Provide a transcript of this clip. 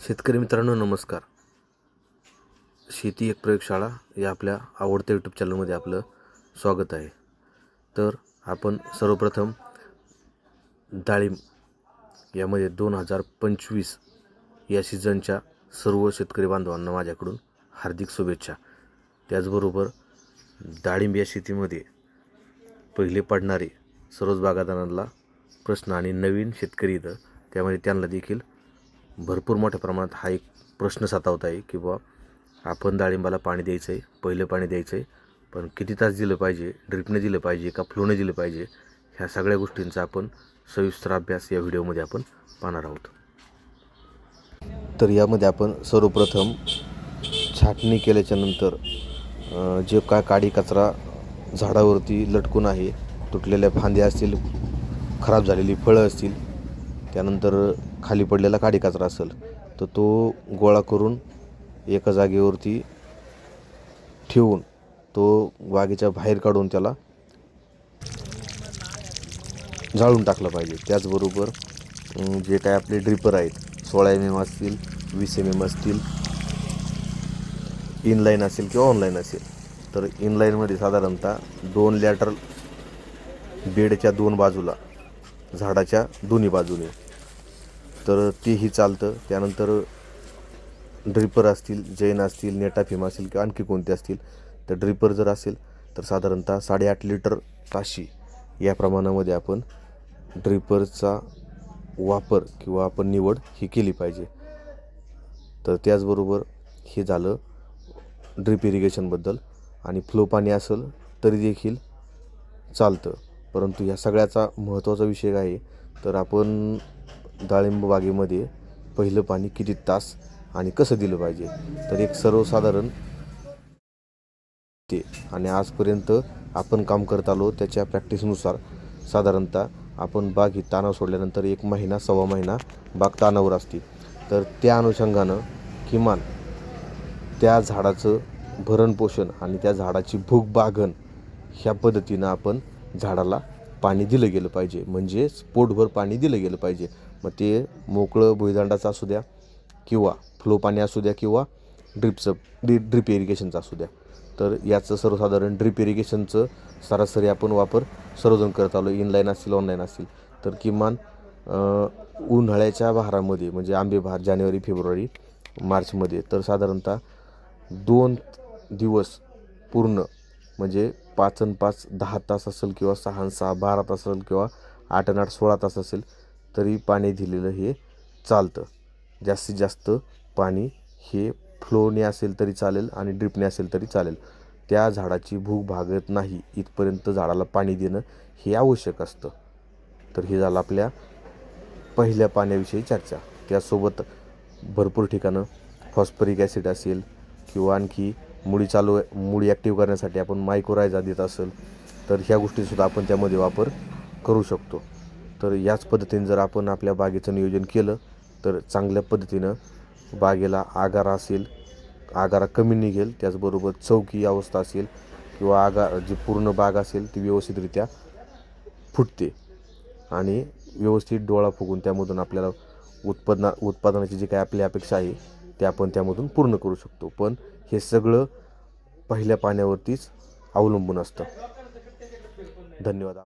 शेतकरी मित्रांनो नमस्कार. शेती एक प्रयोगशाळा या आपल्या आवडत्या यूट्यूब चॅनलमध्ये आपलं स्वागत आहे. तर आपण सर्वप्रथम डाळिंब यामध्ये दोन हजार पंचवीस या सीझनच्या सर्व शेतकरी बांधवांना माझ्याकडून हार्दिक शुभेच्छा. त्याचबरोबर डाळिंब या शेतीमध्ये पहिले पडणारे सर्वच बागादारांना प्रश्न आणि नवीन शेतकरी इथं त्यामध्ये त्यांना देखील भरपूर मोठ्या प्रमाणात हा एक प्रश्न सतावत आहे की बुवा आपण डाळिंबाला पाणी द्यायचं आहे पहिलं पाणी द्यायचं आहे पण किती तास दिलं पाहिजे ड्रिपने दिलं पाहिजे का फ्लोने दिलं पाहिजे ह्या सगळ्या गोष्टींचा आपण सविस्तर अभ्यास या व्हिडिओमध्ये आपण पाहणार आहोत. तर यामध्ये आपण सर्वप्रथम छाटणी केल्याच्यानंतर जे काय काडी कचरा झाडावरती लटकून आहे तुटलेल्या फांद्या असतील खराब झालेली फळं असतील त्यानंतर खाली पडलेला काडी कचरा असेल तर तो गोळा करून एका जागेवरती ठेवून तो बागेच्या बाहेर काढून त्याला जाळून टाकलं पाहिजे. त्याचबरोबर जे काय आपले ड्रिपर आहेत सोळा एम एम असतील वीस एम एम असतील इनलाईन असेल किंवा ऑनलाईन असेल तर इनलाईनमध्ये साधारणतः दोन लॅटर बेडच्या दोन बाजूला झाडाच्या दोन्ही बाजूने. तर तेही चालतं. त्यानंतर ड्रिपर असतील जैन असतील नेटाफिम असतील किंवा आणखी कोणते असतील तर ड्रिपर जर असेल तर साधारणतः साडेआठ लिटर काशी या प्रमाणामध्ये आपण ड्रिपरचा वापर किंवा आपण निवड ही केली पाहिजे. तर त्याचबरोबर हे झालं ड्रिप इरिगेशनबद्दल. आणि फ्लो पाणी असेल तरी देखील चालतं. परंतु ह्या सगळ्याचा महत्त्वाचा विषय काय आहे? तर आपण डाळिंब बागेमध्ये पहिलं पाणी किती तास आणि कसं दिलं पाहिजे? तर एक सर्वसाधारण ते. आणि आजपर्यंत आपण काम करत आलो त्याच्या प्रॅक्टिसनुसार. साधारणतः आपण बाग ही तानाव सोडल्यानंतर एक महिना सव्वा महिना बाग तानावर असते. तर त्या अनुषंगानं किमान त्या झाडाचं भरणपोषण आणि त्या झाडाची भूक बागण ह्या पद्धतीनं आपण झाडाला पाणी दिलं गेलं पाहिजे. म्हणजेच पोटभर पाणी दिलं गेलं पाहिजे. मग ते मोकळं भुईदांडाचं असू द्या किंवा फ्लो पाणी असू द्या किंवा ड्रिपचं ड्रि ड्रिप इरिगेशनचं असू द्या. तर याचं सर्वसाधारण ड्रिप इरिगेशनचं सरासरी आपण वापर सर्वजण करत आलो. इनलाईन असतील ऑनलाईन असतील तर किमान उन्हाळ्याच्या बहारामध्ये म्हणजे आंबे बहार जानेवारी फेब्रुवारी मार्चमध्ये तर साधारणतः दोन दिवस पूर्ण म्हणजे पाच अन पाच दहा तास असेल किंवा सहा आणि सहा बारा तास असेल किंवा आठ अन आठ सोळा तास असेल तरी पाणी दिलेलं हे चालतं. जास्तीत जास्त पाणी हे फ्लोने असेल तरी चालेल आणि ड्रिपने असेल तरी चालेल. त्या झाडाची भूक भागत नाही इथपर्यंत झाडाला पाणी देणं हे आवश्यक असतं. तर हे झालं आपल्या पहिल्या पाण्याविषयी चर्चा. त्यासोबत भरपूर ठिकाणं फॉस्फरिक ॲसिड असेल किंवा आणखी मुळी चालू मुळी ॲक्टिव्ह करण्यासाठी आपण मायक्रोरायझा देत असेल तर ह्या गोष्टीसुद्धा आपण त्यामध्ये वापर करू शकतो. तर याच पद्धतीने जर आपण आपल्या बागेचं नियोजन केलं तर चांगल्या पद्धतीनं बागेला आगारा असेल आगारा कमी निघेल त्याचबरोबर चौकी अवस्था असेल किंवा आगार जी पूर्ण बाग असेल ती व्यवस्थितरित्या फुटते आणि व्यवस्थित डोळा फुगून त्यामधून आपल्याला उत्पादना उत्पादनाची जी काही आपली अपेक्षा आहे ते आपण त्यामधून पूर्ण करू शकतो. पण हे सगळं पहिल्या पाण्यावरतीच अवलंबून असतं. धन्यवाद.